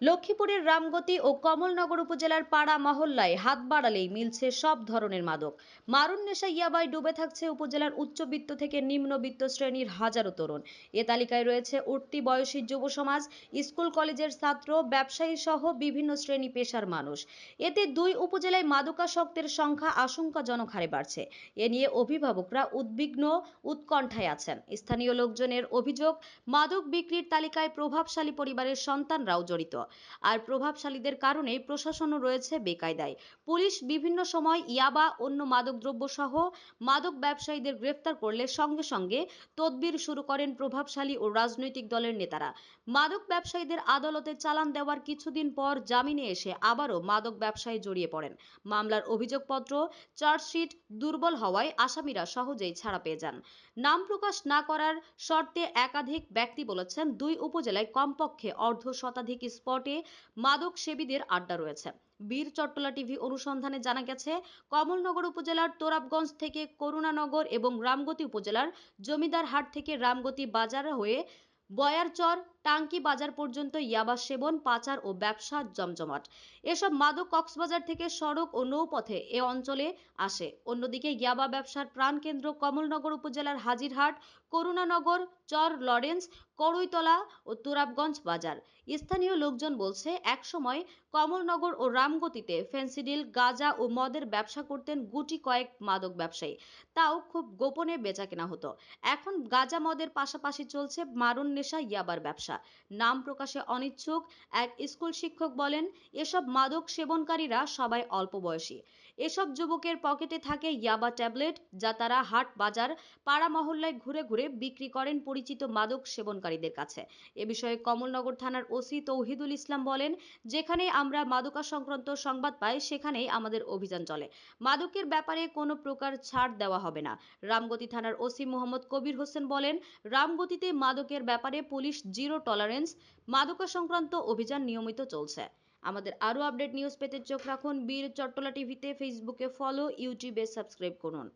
লক্ষ্মীপুরের রামগতি ও কমলনগর উপজেলার পাড়া মহল্লায় হাত বাড়ালেই মিলছে সব ধরনের মাদক। মারুন নেশা ইয়াবায় ডুবে থাকছে উপজেলার উচ্চবিত্ত থেকে নিম্নবিত্ত শ্রেণির হাজারো তরুণ। এ তালিকায় রয়েছে উঠতি বয়সী যুব সমাজ, স্কুল কলেজের ছাত্র, ব্যবসায়ী সহ বিভিন্ন শ্রেণি পেশার মানুষ। এতে দুই উপজেলায় মাদকাসক্তের সংখ্যা আশঙ্কাজনক হারে বাড়ছে। এ নিয়ে অভিভাবকরা উদ্বিগ্ন, উৎকণ্ঠায় আছেন। স্থানীয় লোকজনের অভিযোগ, মাদক বিক্রির তালিকায় প্রভাবশালী পরিবারের সন্তানরাও জড়িত। আর প্রভাবশালীদের কারণে প্রশাসনও রয়েছে বেকায়দায়। পুলিশ বিভিন্ন সময় ইয়াবা, অন্য মাদকদ্রব্য সহ মাদক ব্যবসায়ীদের গ্রেফতার করলে সঙ্গে সঙ্গে তদবির শুরু করেন প্রভাবশালী ও রাজনৈতিক দলের নেতারা। মাদক ব্যবসায়ীদের আদালতে চালান দেওয়ার কিছুদিন পর জামিনে এসে আবারও মাদক ব্যবসায় জড়িয়ে পড়েন। মামলার অভিযোগপত্র, চার্জশিট দুর্বল হওয়ায় আসামিরা সহজেই ছাড়া পেয়ে যান। নাম প্রকাশ না করার শর্তে একাধিক ব্যক্তি বলেছেন, দুই উপজেলায় কমপক্ষে অর্ধ শতাধিক স্পটে মাদক সেবীদের আড্ডা রয়েছে। বীর চট্টলা টিভি অনুসন্ধানে জানা গেছে, কমলনগর উপজেলার তোরাবগঞ্জ থেকে করুণানগর এবং রামগতি উপজেলার জমিদারহাট থেকে রামগতি বাজার হয়ে বয়ারচর, টাঙ্কি বাজার পর্যন্ত ইয়াবা সেবন, পাচার ও ব্যবসা জমজমাট। এসব মাদক কক্সবাজার থেকে সড়ক ও নৌপথে এ অঞ্চলে আসে। অন্যদিকে ইয়াবা ব্যবসার প্রাণকেন্দ্র কমলনগর উপজেলার হাজিরহাট করুণানগর, চর লরেন্স করইতলা ও তুরাবগঞ্জ বাজার। স্থানীয় লোকজন বলছে, একসময় কমলনগর ও রামগতিতে ফেন্সিডিল গাঁজা ও মদের ব্যবসা করতেন গুটি কয়েক মাদক ব্যবসায়ী। তাও খুব গোপনে বেচাকেনা হতো। এখন গাঁজা মদের পাশাপাশি চলছে মারণ নেশা, ইয়াবার ব্যবসা। নাম প্রকাশে অনিচ্ছুক এক স্কুল শিক্ষক বলেন, এসব মাদক সেবনকারীরা সবাই অল্প বয়সী। এসব যুবকের পকেটে থাকে ইয়াবা ট্যাবলেট, যা তারা হাট, বাজার, পাড়া মহল্লায় ঘুরে ঘুরে বিক্রি করেন পরিচিত মাদক সেবনকারীদের কাছে। এ বিষয়ে কমলনগর থানার ওসি তৌহিদুল ইসলাম বলেন, যেখানে আমরা মাদকা সংক্রান্ত সংবাদ পাই, সেখানেই আমাদের অভিযান চলে। মাদকের ব্যাপারে কোনো প্রকার ছাড় দেওয়া হবে না। রামগতি থানার ওসি মোহাম্মদ কবির হোসেন বলেন, রামগতিতে মাদকের ব্যাপারে পুলিশ জিরো টলারেন্স, মাদকা সংক্রান্ত অভিযান নিয়মিত চলছে। আমাদের আরও আপডেট নিউজ পেতে চোখ রাখুন বীর চট্টলা টিভিতে, ফেসবুকে ফলো, ইউটিউবে সাবস্ক্রাইব করুন।